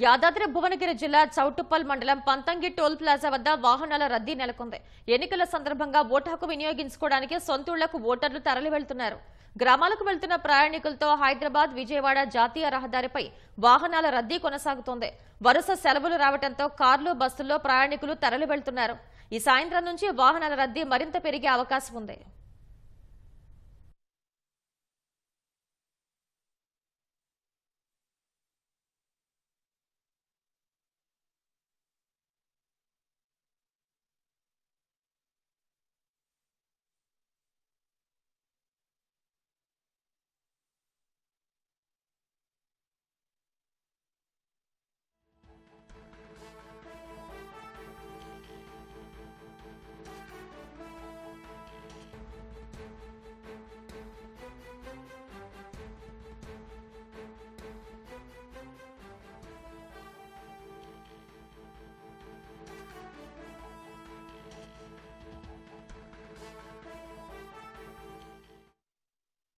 యాదాద్రి భువనగిరి జిల్లా చౌటుప్పల్ మండలం Panthangi toll plaza వద్ద వాహనాల రద్దీ నెలకొంది. ఎన్నికల సందర్భంగా ఓటు హక్కు వినియోగించుకోవడానికి సొంతూళ్ళకు ఓటర్లు తరలి వెళ్తున్నారు గ్రామాలకు వెళ్తున్న ప్రయాణికులతో హైదరాబాద్ విజయవాడ జాతీయ రహదారిపై వాహనాల రద్దీ కొనసాగుతోంది. వరుస సెలవులు రావడంతో కార్లు బస్సుల్లో ప్రయాణికులు తరలి వెళ్తున్నారు ఈ సాయంత్రం నుంచి వాహనాల రద్దీ మరింత పెరిగే అవకాశం ఉంది.